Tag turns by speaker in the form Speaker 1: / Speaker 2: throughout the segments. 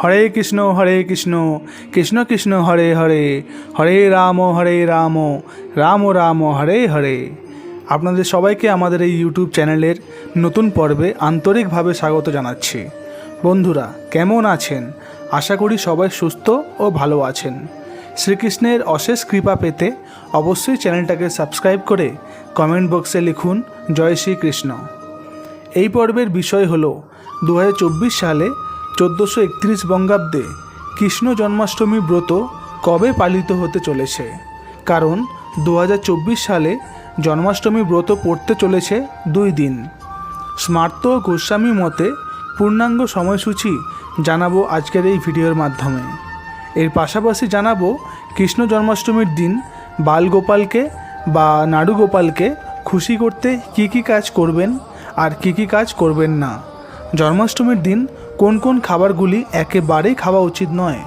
Speaker 1: হরে কৃষ্ণ হরে কৃষ্ণ কৃষ্ণ কৃষ্ণ হরে হরে হরে রাম হরে রাম রাম রাম হরে হরে আপনাদের সবাইকে আমাদের এই ইউটিউব চ্যানেলের নতুন পর্বে আন্তরিকভাবে স্বাগত জানাচ্ছি বন্ধুরা কেমন আছেন আশা করি সবাই সুস্থ ও ভালো আছেন শ্রীকৃষ্ণের অশেষ কৃপা পেতে অবশ্যই চ্যানেলটাকে সাবস্ক্রাইব করে কমেন্ট বক্সে লিখুন জয় শ্রীকৃষ্ণ এই পর্বের বিষয় হল দু সালে চোদ্দোশো একত্রিশ বঙ্গাব্দে কৃষ্ণ জন্মাষ্টমী ব্রত কবে পালিত হতে চলেছে কারণ দু সালে জন্মাষ্টমী ব্রত পড়তে চলেছে দুই দিন স্মার্ত গোস্বামী মতে পূর্ণাঙ্গ সময়সূচি জানাবো আজকের এই ভিডিওর মাধ্যমে এর পাশাপাশি জানাবো কৃষ্ণ জন্মাষ্টমীর দিন বালগোপালকে বা নাড়ুগোপালকে খুশি করতে কি কি কাজ করবেন আর কি কি কাজ করবেন না জন্মাষ্টমীর দিন কোন কোন খাবারগুলি একেবারেই খাওয়া উচিত নয়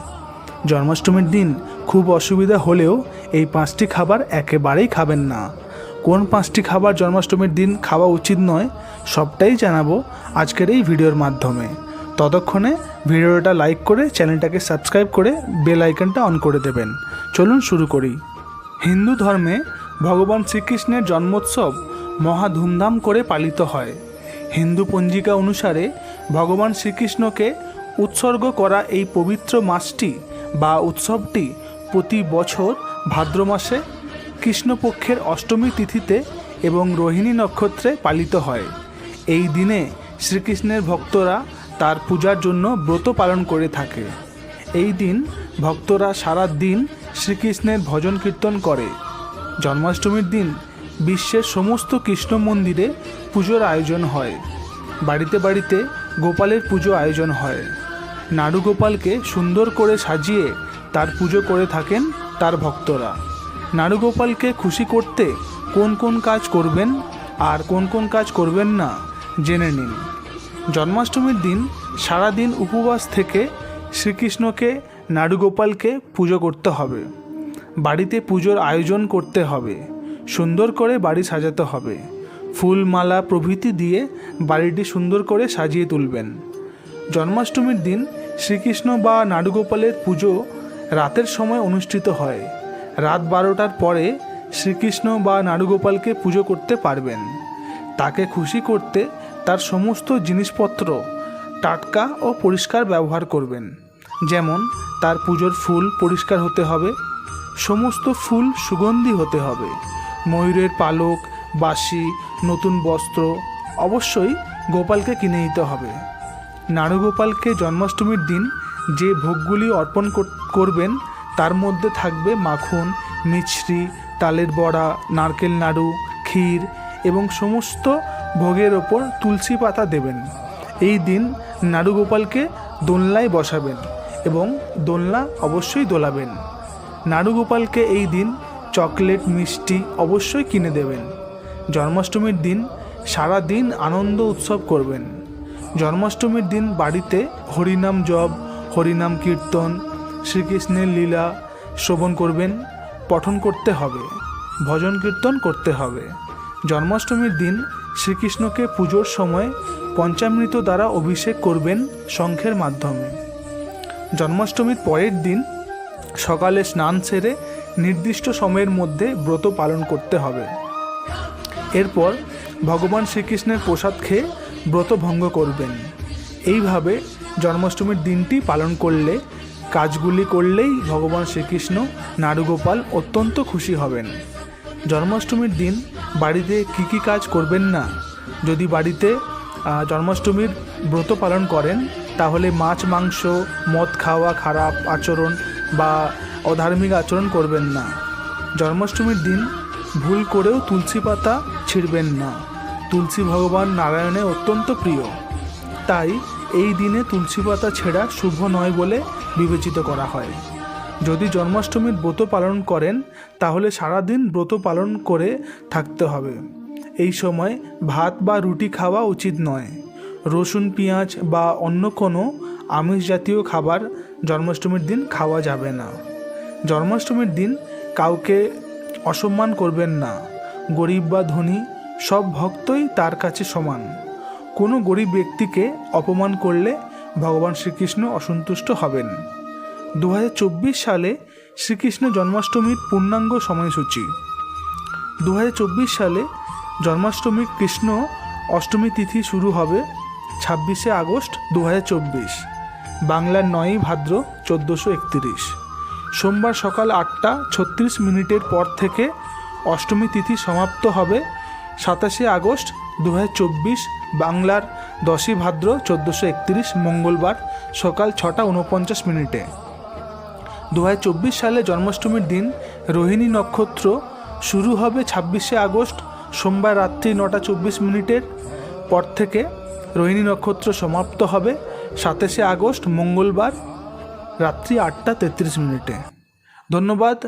Speaker 1: জন্মাষ্টমীর দিন খুব অসুবিধা হলেও এই পাঁচটি খাবার একেবারেই খাবেন না কোন পাঁচটি খাবার জন্মাষ্টমীর দিন খাওয়া উচিত নয় সবটাই জানাবো আজকের এই ভিডিওর মাধ্যমে ততক্ষণে ভিডিওটা লাইক করে চ্যানেলটাকে সাবস্ক্রাইব করে বেল আইকনটা অন করে দেবেন চলুন শুরু করি হিন্দু ধর্মে ভগবান শ্রীকৃষ্ণের জন্মোৎসব মহা ধুমধাম করে পালিত হয় হিন্দু পঞ্জিকা অনুসারে ভগবান শ্রীকৃষ্ণকে উৎসর্গ করা এই পবিত্র মাসটি বা উৎসবটি প্রতি বছর ভাদ্র মাসে কৃষ্ণপক্ষের অষ্টমী তিথিতে এবং রোহিণী নক্ষত্রে পালিত হয় এই দিনে শ্রীকৃষ্ণের ভক্তরা তার পূজার জন্য ব্রত পালন করে থাকে এই দিন ভক্তরা সারা দিন শ্রীকৃষ্ণের ভজন কীর্তন করে জন্মাষ্টমীর দিন বিশ্বের সমস্ত কৃষ্ণ মন্দিরে পুজোর আয়োজন হয় বাড়িতে বাড়িতে গোপালের পুজো আয়োজন হয় নাড়ু গোপালকে সুন্দর করে সাজিয়ে তার পুজো করে থাকেন তার ভক্তরা নাড়ু গোপালকে খুশি করতে কোন কোন কাজ করবেন আর কোন কোন কাজ করবেন না জেনে নিন জন্মাষ্টমীর দিন সারাদিন উপবাস থেকে শ্রীকৃষ্ণকে নাড়ুগোপালকে পুজো করতে হবে বাড়িতে পুজোর আয়োজন করতে হবে সুন্দর করে বাড়ি সাজাতে হবে ফুল মালা প্রভৃতি দিয়ে বাড়িটি সুন্দর করে সাজিয়ে তুলবেন জন্মাষ্টমীর দিন শ্রীকৃষ্ণ বা নাড়ুগোপালের পুজো রাতের সময় অনুষ্ঠিত হয় রাত বারোটার পরে শ্রীকৃষ্ণ বা নাড়ুগোপালকে পুজো করতে পারবেন তাকে খুশি করতে তার সমস্ত জিনিসপত্র টাটকা ও পরিষ্কার ব্যবহার করবেন যেমন তার পুজোর ফুল পরিষ্কার হতে হবে সমস্ত ফুল সুগন্ধি হতে হবে ময়ূরের পালক বাসি নতুন বস্ত্র অবশ্যই গোপালকে কিনে নিতে হবে নাড়ুগোপালকে জন্মাষ্টমীর দিন যে ভোগগুলি অর্পণ করবেন তার মধ্যে থাকবে মাখন মিছরি তালের বড়া নারকেল নাড়ু ক্ষীর এবং সমস্ত ভোগের ওপর তুলসী পাতা দেবেন এই দিন নাড়ুগোপালকে দোলনায় বসাবেন এবং দোলনা অবশ্যই দোলাবেন নাড়ুগোপালকে এই দিন চকলেট মিষ্টি অবশ্যই কিনে দেবেন জন্মাষ্টমীর দিন সারা দিন আনন্দ উৎসব করবেন জন্মাষ্টমীর দিন বাড়িতে হরিনাম জপ হরিনাম কীর্তন শ্রীকৃষ্ণের লীলা শ্রবণ করবেন পঠন করতে হবে ভজন কীর্তন করতে হবে জন্মাষ্টমীর দিন শ্রীকৃষ্ণকে পুজোর সময় পঞ্চামৃত দ্বারা অভিষেক করবেন শঙ্খের মাধ্যমে জন্মাষ্টমীর পরের দিন সকালে স্নান সেরে নির্দিষ্ট সময়ের মধ্যে ব্রত পালন করতে হবে এরপর ভগবান শ্রীকৃষ্ণের প্রসাদ খেয়ে ব্রত ভঙ্গ করবেন এইভাবে জন্মাষ্টমীর দিনটি পালন করলে কাজগুলি করলেই ভগবান শ্রীকৃষ্ণ নারুগোপাল অত্যন্ত খুশি হবেন জন্মাষ্টমীর দিন বাড়িতে কি কি কাজ করবেন না যদি বাড়িতে জন্মাষ্টমীর ব্রত পালন করেন তাহলে মাছ মাংস মদ খাওয়া খারাপ আচরণ বা অধার্মিক আচরণ করবেন না জন্মাষ্টমীর দিন ভুল করেও তুলসী পাতা ছিঁড়বেন না তুলসী ভগবান নারায়ণে অত্যন্ত প্রিয় তাই এই দিনে তুলসী পাতা ছেঁড়া শুভ নয় বলে বিবেচিত করা হয় যদি জন্মাষ্টমীর ব্রত পালন করেন তাহলে সারাদিন ব্রত পালন করে থাকতে হবে এই সময় ভাত বা রুটি খাওয়া উচিত নয় রসুন পেঁয়াজ বা অন্য কোনো আমিষ জাতীয় খাবার জন্মাষ্টমীর দিন খাওয়া যাবে না জন্মাষ্টমীর দিন কাউকে অসম্মান করবেন না গরিব বা ধনী সব ভক্তই তার কাছে সমান কোনো গরিব ব্যক্তিকে অপমান করলে ভগবান শ্রীকৃষ্ণ অসন্তুষ্ট হবেন দু সালে শ্রীকৃষ্ণ জন্মাষ্টমীর পূর্ণাঙ্গ সময়সূচি দু সালে জন্মাষ্টমী কৃষ্ণ অষ্টমী তিথি শুরু হবে ছাব্বিশে আগস্ট দু বাংলার নয়ই ভাদ্র চোদ্দোশো একত্রিশ সোমবার সকাল আটটা ছত্রিশ মিনিটের পর থেকে অষ্টমী তিথি সমাপ্ত হবে সাতাশে আগস্ট দু বাংলার দশই ভাদ্র চোদ্দোশো একত্রিশ মঙ্গলবার সকাল ছটা উনপঞ্চাশ মিনিটে দু সালে জন্মাষ্টমীর দিন রোহিণী নক্ষত্র শুরু হবে ছাব্বিশে আগস্ট সোমবার রাত্রি নটা চব্বিশ মিনিটের পর থেকে রোহিণী নক্ষত্র সমাপ্ত হবে সাতাশে আগস্ট মঙ্গলবার রাত্রি আটটা তেত্রিশ মিনিটে ধন্যবাদ